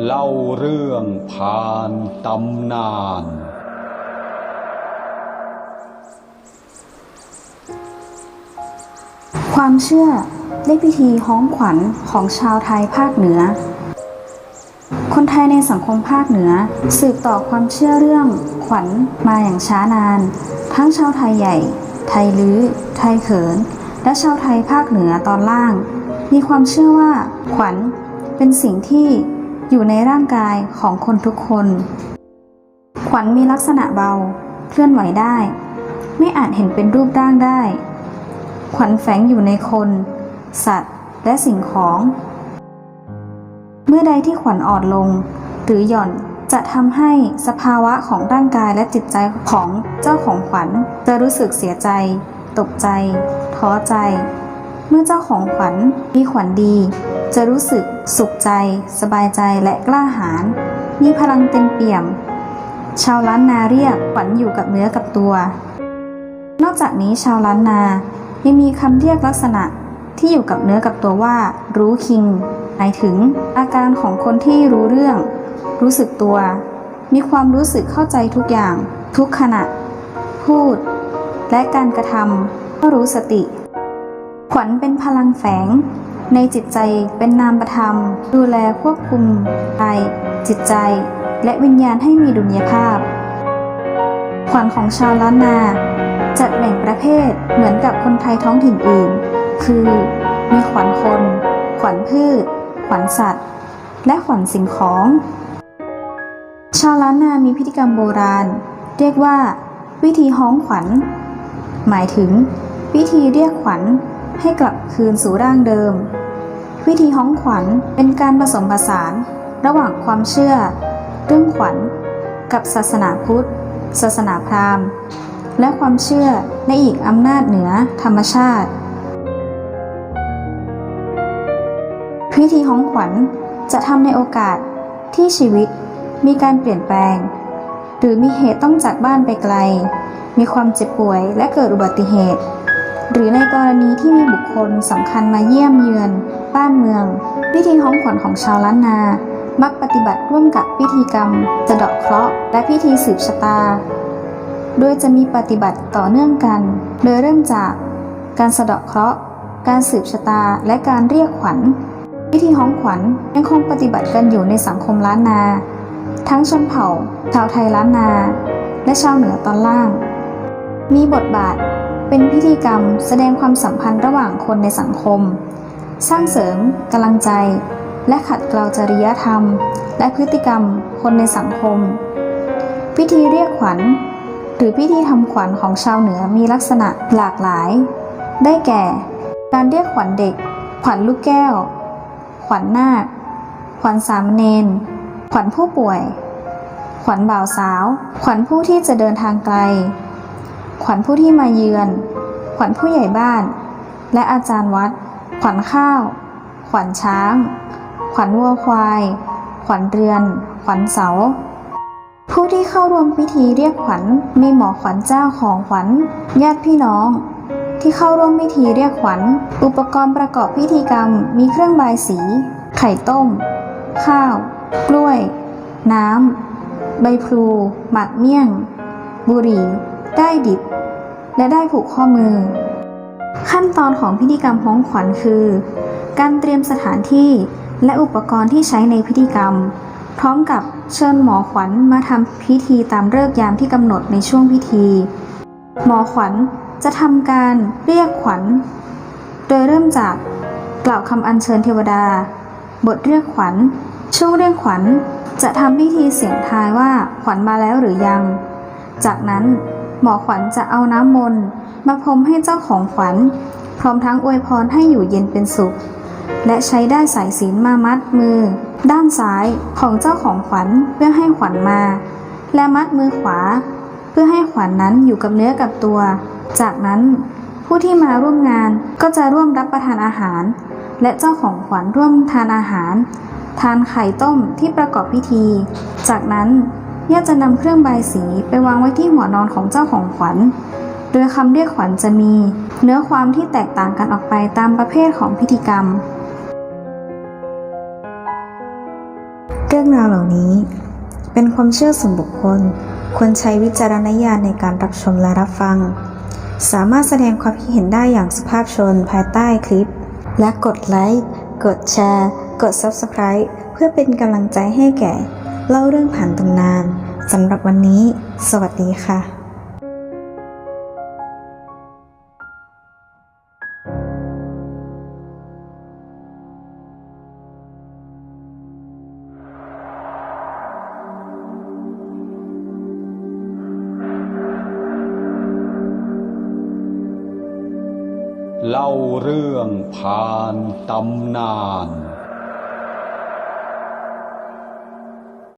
เล่าเรื่องผ่านตำนาน ความเชื่อและพิธีฮ้องขวัญของชาวไทยภาคเหนือ คนไทยในสังคมภาคเหนือ สืบต่อความเชื่อเรื่องขวัญมาอย่างช้านาน ทั้งชาวไทยใหญ่ ไทยลื้อ ไทยเขิน และชาวไทยภาคเหนือตอนล่าง มีความเชื่อว่าขวัญเป็นสิ่งที่ อยู่ในร่างกายของคนทุกคน ขวัญมีลักษณะเบา เคลื่อนไหวได้ ไม่อาจเห็นเป็นรูปร่างได้ ขวัญแฝงอยู่ในคน สัตว์ และสิ่งของ เมื่อใดที่ขวัญอ่อนลง หรือหย่อนจะทำให้สภาวะของร่างกายและจิตใจของเจ้าของขวัญ จะรู้สึกเสียใจ ตกใจ ท้อใจ เมื่อเจ้าของขวัญมีขวัญดี จะรู้สึกสุขใจ สบายใจและกล้าหาญมีพลังเต็มเปี่ยม ชาวล้านนาเรียกขวัญอยู่กับเนื้อกับตัว นอกจากนี้ชาวล้านนายังมีคำเรียกลักษณะที่อยู่กับเนื้อกับตัวว่า รู้คิงหมายถึงอาการของคนที่รู้เรื่อง รู้สึกตัว มีความรู้สึกเข้าใจทุกอย่าง ทุกขณะ พูด และการกระทำก็รู้สติ ขวัญเป็นพลังแฝง ในจิตใจเป็นนามธรรม ดูแลควบคุมกายจิตใจ และวิญญาณให้มีดุลยภาพ ขวัญของชาวล้านนา จัดแบ่งประเภทเหมือนกับคนไทยท้องถิ่นอื่น คือ มีขวัญคน ขวัญพืช ขวัญสัตว์ และขวัญสิ่งของ ชาวล้านนามีพิธีกรรมโบราณ เรียกว่า วิธีฮ้องขวัญ หมายถึง วิธีเรียกขวัญให้กลับคืนสู่ร่างเดิม วิธีฮ้องขวัญเป็นการผสมผสาน ระหว่างความเชื่อ เรื่องขวัญ กับศาสนาพุทธ ศาสนาพราหมณ์ และความเชื่อในอีกอำนาจเหนือธรรมชาติ พิธีฮ้องขวัญจะทำในโอกาสที่ชีวิตมีการเปลี่ยนแปลง หรือมีเหตุต้องจากบ้านไปไกล มีความเจ็บป่วยและเกิดอุบัติเหตุ หรือในกรณีที่มีบุคคลสำคัญมาเยี่ยมเยือน บ้านเมือง พิธีฮ้องขวัญของชาวล้านนา มักปฏิบัติร่วมกับพิธีกรรมสะเดาะเคราะห์และพิธีสืบชะตา โดยจะมีปฏิบัติต่อเนื่องกัน โดยเริ่มจากการสะเดาะเคราะห์ การสืบชะตา และการเรียกขวัญ พิธีฮ้องขวัญยังคงปฏิบัติกันอยู่ในสังคมล้านนา ทั้งชนเผ่า ชาวไทยล้านนา และชาวเหนือตอนล่าง มีบทบาทเป็นพิธีกรรมแสดงความสัมพันธ์ระหว่างคนในสังคม สร้างเสริมกำลังใจ และขัดเกลาจริยธรรม และพฤติกรรมคนในสังคม พิธีเรียกขวัญ หรือพิธีทำขวัญของชาวเหนือมีลักษณะหลากหลาย ได้แก่ การเรียกขวัญเด็ก ขวัญลูกแก้ว ขวัญนาค ขวัญสามเณรขวัญผู้ป่วย ขวัญบ่าวสาว ขวัญผู้ที่จะเดินทางไกล ขวัญผู้ที่มาเยือน ขวัญผู้ใหญ่บ้าน และอาจารย์วัด ขวัญข้าว ขวัญช้าง ขวัญวัวควาย ขวัญเรือน ขวัญเสา ผู้ที่เข้าร่วมพิธีเรียกขวัญมีหมอขวัญเจ้าของขวัญญาติพี่น้อง ที่เข้าร่วมพิธีเรียกขวัญ อุปกรณ์ประกอบพิธีกรรม มีเครื่องบายสี ไข่ต้ม ข้าว กล้วย น้ำ ใบพลูหมักเมี่ยง บุหรี่ ได้ดิบ และได้ผูกข้อมือ ขั้นตอนของพิธีกรรมฮ้องขวัญคือ การเตรียมสถานที่และอุปกรณ์ที่ใช้ในพิธีกรรม พร้อมกับเชิญหมอขวัญมาทำพิธีตามฤกษ์ยามที่กำหนดในช่วงพิธี หมอขวัญจะทำการเรียกขวัญ โดยเริ่มจากกล่าวคำอัญเชิญเทวดา บทเรียกขวัญ ช่วงเรียกขวัญจะทำพิธีเสียงทายว่าขวัญมาแล้วหรือยัง จากนั้นหมอขวัญจะเอาน้ำมนต์ มาพรมให้เจ้าของขวัญ พร้อมทั้งอวยพรให้อยู่เย็นเป็นสุข และใช้ได้สายศีลมามัดมือ ด้านซ้ายของเจ้าของขวัญเพื่อให้ขวัญมา และมัดมือขวา เพื่อให้ขวัญนนั้นอยู่กับเนื้อกับตัว จากนั้นผู้ที่มาร่วมงานก็จะร่วมรับประทานอาหาร และเจ้าของขวัญร่วมทานอาหาร ทานไข่ต้มที่ประกอบพิธี จากนั้นญาติจะนำเครื่องใบสีไปวางไว้ที่หัวนอนของเจ้าของขวัญ โดยคำเรียกขวัญจะมี เนื้อความที่แตกต่างกันออกไปตามประเภทของพิธีกรรม เรื่องราวเหล่านี้ เป็นความเชื่อส่วนบุคคล ควรใช้วิจารณญาณในการรับชมและรับฟัง สามารถแสดงความคิดเห็นได้อย่างสุภาพชนภายใต้คลิป และกดไลค์ กดแชร์ กด Subscribe เพื่อเป็นกำลังใจให้แก่ เล่าเรื่องผ่านตำนานสำหรับวันนี้ สวัสดีค่ะ เล่าเรื่องผ่านตำนาน